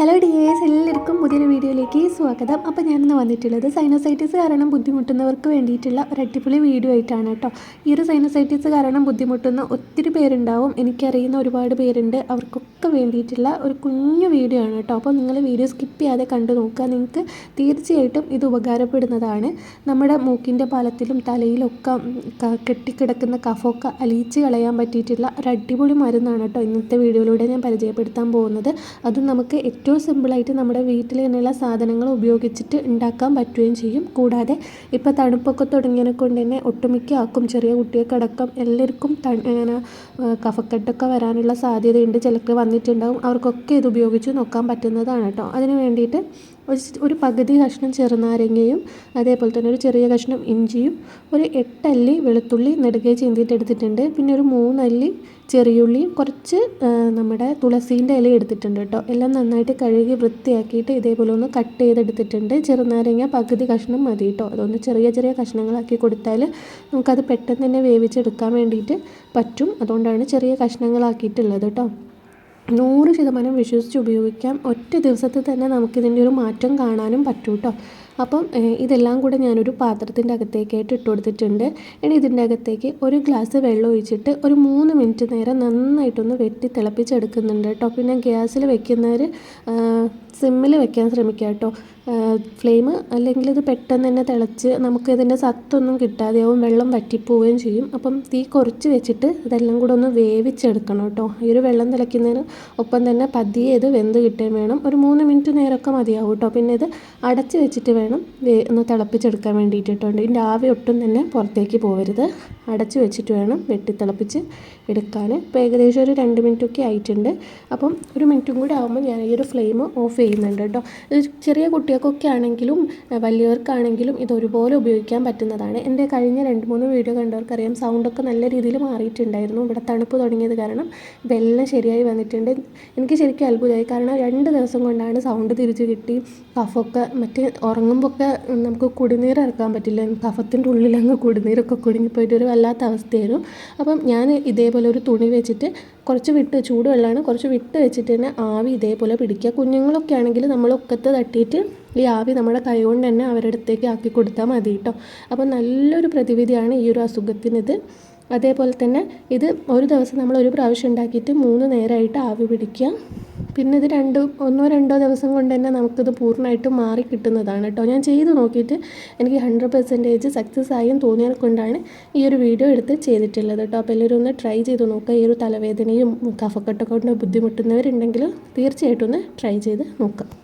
Hello dears എല്ലാവർക്കും പുതിയൊരു വീഡിയോയിലേക്ക് സ്വാഗതം. അപ്പോൾ ഞാനിന്ന് വന്നിട്ടുള്ളത് സൈനോസൈറ്റിസ് കാരണം ബുദ്ധിമുട്ടുന്നവർക്ക് വേണ്ടിയിട്ടുള്ള ഒരു അടിപൊളി വീഡിയോ ആയിട്ടാണ് കേട്ടോ. ഈ ഒരു സൈനോസൈറ്റിസ് കാരണം ബുദ്ധിമുട്ടുന്ന ഒത്തിരി പേരുണ്ടാവും. എനിക്കറിയുന്ന ഒരുപാട് പേരുണ്ട്. അവർക്കൊക്കെ വേണ്ടിയിട്ടുള്ള ഒരു കുഞ്ഞു വീഡിയോ ആണ് കേട്ടോ. അപ്പോൾ നിങ്ങൾ വീഡിയോ സ്കിപ്പ് ചെയ്യാതെ കണ്ടു നോക്കുക. നിങ്ങൾക്ക് തീർച്ചയായിട്ടും ഇത് ഉപകാരപ്പെടുന്നതാണ്. നമ്മുടെ മൂക്കിന്റെ പാലത്തിലും തലയിലൊക്കെ കെട്ടിക്കിടക്കുന്ന കഫൊക്കെ അലിയിച്ച് കളയാൻ പറ്റിയിട്ടുള്ള ഒരു അടിപൊളി മരുന്നാണ് കേട്ടോ ഇന്നത്തെ വീഡിയോയിലൂടെ ഞാൻ പരിചയപ്പെടുത്താൻ പോകുന്നത്. അതും നമുക്ക് ഏറ്റവും സിമ്പിളായിട്ട് നമ്മുടെ വീട്ടിൽ തന്നെയുള്ള സാധനങ്ങൾ ഉപയോഗിച്ചിട്ട് ഉണ്ടാക്കാൻ പറ്റുകയും ചെയ്യും. കൂടാതെ ഇപ്പോൾ തണുപ്പൊക്കെ തുടങ്ങിയതിനെ കൊണ്ട് തന്നെ ഒട്ടുമിക്ക ആക്കും. ചെറിയ കുട്ടികൾക്കടക്കം എല്ലാവർക്കും ഇങ്ങനെ കഫക്കെട്ടൊക്കെ വരാനുള്ള സാധ്യതയുണ്ട്. ചിലക്ക് വന്നിട്ടുണ്ടാകും അവർക്കൊക്കെ ഇത് ഉപയോഗിച്ച് നോക്കാൻ പറ്റുന്നതാണ് കേട്ടോ. അതിന് വേണ്ടിയിട്ട് ഒരു പകുതി കഷ്ണം ചെറുനാരങ്ങയും അതേപോലെ തന്നെ ഒരു ചെറിയ കഷ്ണം ഇഞ്ചിയും ഒരു എട്ടല്ലി വെളുത്തുള്ളി നെടുകെ ചീന്തിയിട്ട് എടുത്തിട്ടുണ്ട്. പിന്നെ ഒരു മൂന്നല്ലി ചെറിയുള്ളിയും കുറച്ച് നമ്മുടെ തുളസീന്റെ ഇല എടുത്തിട്ടുണ്ട് കേട്ടോ. എല്ലാം നന്നായിട്ട് കഴുകി വൃത്തിയാക്കിയിട്ട് ഇതേപോലെ ഒന്ന് കട്ട് ചെയ്തെടുത്തിട്ടുണ്ട്. ചെറുനാരങ്ങ പകുതി കഷ്ണം മതി കേട്ടോ. അതൊന്ന് ചെറിയ ചെറിയ കഷ്ണങ്ങളാക്കി കൊടുത്താൽ നമുക്കത് പെട്ടെന്ന് തന്നെ വേവിച്ചെടുക്കാൻ വേണ്ടിയിട്ട് പറ്റും. അതുകൊണ്ടാണ് ചെറിയ കഷ്ണങ്ങളാക്കിയിട്ടുള്ളത് കേട്ടോ. നൂറ് ശതമാനം വിശ്വസിച്ച് ഉപയോഗിക്കാം. ഒറ്റ ദിവസത്തിൽ തന്നെ നമുക്കിതിന്റെ ഒരു മാറ്റം കാണാനും പറ്റും കേട്ടോ അപ്പം ഇതെല്ലാം കൂടെ ഞാനൊരു പാത്രത്തിന്റെ അകത്തേക്കായിട്ട് ഇട്ട് കൊടുത്തിട്ടുണ്ട്. ഇനി ഇതിന്റെ അകത്തേക്ക് ഒരു ഗ്ലാസ് വെള്ളം ഒഴിച്ചിട്ട് ഒരു മൂന്ന് മിനിറ്റ് നേരം നന്നായിട്ടൊന്ന് വെട്ടി തിളപ്പിച്ചെടുക്കുന്നുണ്ട് കേട്ടോ പിന്നെ ഗ്യാസിൽ വെക്കുന്നവർ സിമ്മിൽ വെക്കാൻ ശ്രമിക്കുക കേട്ടോ ഫ്ലെയിം അല്ലെങ്കിൽ ഇത് പെട്ടെന്ന് തന്നെ തിളച്ച് നമുക്ക് ഇതിന്റെ സത്തൊന്നും കിട്ടാതെയാവും വെള്ളം വറ്റിപ്പോവുകയും ചെയ്യും. അപ്പം തീ കുറച്ച് വെച്ചിട്ട് ഇതെല്ലാം കൂടെ ഒന്ന് വേവിച്ചെടുക്കണം കേട്ടോ. ഈ ഒരു വെള്ളം തിളയ്ക്കുന്നതിന് ഒപ്പം തന്നെ പതിയെ ഇത് വെന്ത് കിട്ടുകയും വേണം. ഒരു മൂന്ന് മിനിറ്റ് നേരമൊക്കെ മതിയാവും കേട്ടോ. പിന്നെ ഇത് അടച്ച് വെച്ചിട്ട് വേണം വേ ഒന്ന് തിളപ്പിച്ചെടുക്കാൻ വേണ്ടിയിട്ട് കേട്ടോ. ഇതിന്റെ ആവി ഒട്ടും തന്നെ പുറത്തേക്ക് പോകരുത് അടച്ച് വെച്ചിട്ട് വേണം വെട്ടി തിളപ്പിച്ച് എടുക്കാൻ. ഇപ്പോൾ ഏകദേശം ഒരു രണ്ട് മിനിറ്റൊക്കെ ആയിട്ടുണ്ട്. അപ്പം ഒരു മിനിറ്റും കൂടി ആകുമ്പോൾ ഞാൻ ഈ ഒരു ഫ്ലെയിം ഓഫ് ചെയ്യുന്നുണ്ട് കേട്ടോ. ഇത് ചെറിയ കുട്ടികൾക്കൊക്കെ ആണെങ്കിലും വലിയവർക്കാണെങ്കിലും ഇത് ഒരുപോലെ ഉപയോഗിക്കാൻ പറ്റുന്നതാണ്. എന്റെ കഴിഞ്ഞ രണ്ട് മൂന്ന് വീഡിയോ കണ്ടവർക്കറിയാം സൗണ്ടൊക്കെ നല്ല രീതിയിൽ മാറിയിട്ടുണ്ടായിരുന്നു. ഇവിടെ തണുപ്പ് തുടങ്ങിയത് കാരണം ഇതെല്ലാം ശരിയായി വന്നിട്ടുണ്ട്. എനിക്ക് ശരിക്കും അത്ഭുതമായി. കാരണം രണ്ട് ദിവസം കൊണ്ടാണ് സൗണ്ട് തിരിച്ചു കിട്ടി. കഫൊക്കെ മറ്റേ ഉറങ്ങുമ്പോൾ ഒക്കെ നമുക്ക് കുടിനീർ ഇറക്കാൻ പറ്റില്ല. കഫത്തിന്റെ ഉള്ളിലങ്ങ് കുടിനീരൊക്കെ കുടുങ്ങിപ്പോയിട്ട് ഒരു വല്ലാത്ത അവസ്ഥയായിരുന്നു. അപ്പം ഞാൻ ഇതേപോലെ ഒരു തുണി വെച്ചിട്ട് കുറച്ച് വിട്ട് ചൂടുവെള്ളമാണ് കുറച്ച് വിട്ട് വെച്ചിട്ട് തന്നെ ആവി ഇതേപോലെ പിടിക്കുക. കുഞ്ഞുങ്ങളൊക്കെ ആണെങ്കിൽ നമ്മൾ ഒക്കത്ത് തട്ടിയിട്ട് ഈ ആവി നമ്മുടെ കൈ കൊണ്ട് തന്നെ അവരുടെ അടുത്തേക്ക് ആക്കി കൊടുത്താൽ മതി കേട്ടോ അപ്പോൾ നല്ലൊരു പ്രതിവിധിയാണ് ഈ ഒരു അസുഖത്തിനിത്. അതേപോലെ തന്നെ ഇത് ഒരു ദിവസം നമ്മൾ ഒരു പ്രാവശ്യം ഉണ്ടാക്കിയിട്ട് മൂന്ന് നേരമായിട്ട് ആവി പിടിക്കുക. പിന്നെ ഇത് രണ്ട് ഒന്നോ രണ്ടോ ദിവസം കൊണ്ട് തന്നെ നമുക്കിത് പൂർണമായിട്ടും മാറി കിട്ടുന്നതാണ് കേട്ടോ ഞാൻ ചെയ്ത് നോക്കിയിട്ട് എനിക്ക് ഹൺഡ്രഡ് പെർസെന്റേജ് സക്സസ് ആയും തോന്നിയത് കൊണ്ടാണ് ഈ ഒരു വീഡിയോ എടുത്ത് ചെയ്തിട്ടുള്ളത് കേട്ടോ അപ്പോൾ എല്ലാവരും ഒന്ന് ട്രൈ ചെയ്ത് നോക്കുക. ഈ ഒരു തലവേദനയും കഫക്കെട്ടൊക്കെ കൊണ്ട് ബുദ്ധിമുട്ടുന്നവരുണ്ടെങ്കിൽ തീർച്ചയായിട്ടും ഒന്ന് ട്രൈ ചെയ്ത് നോക്കാം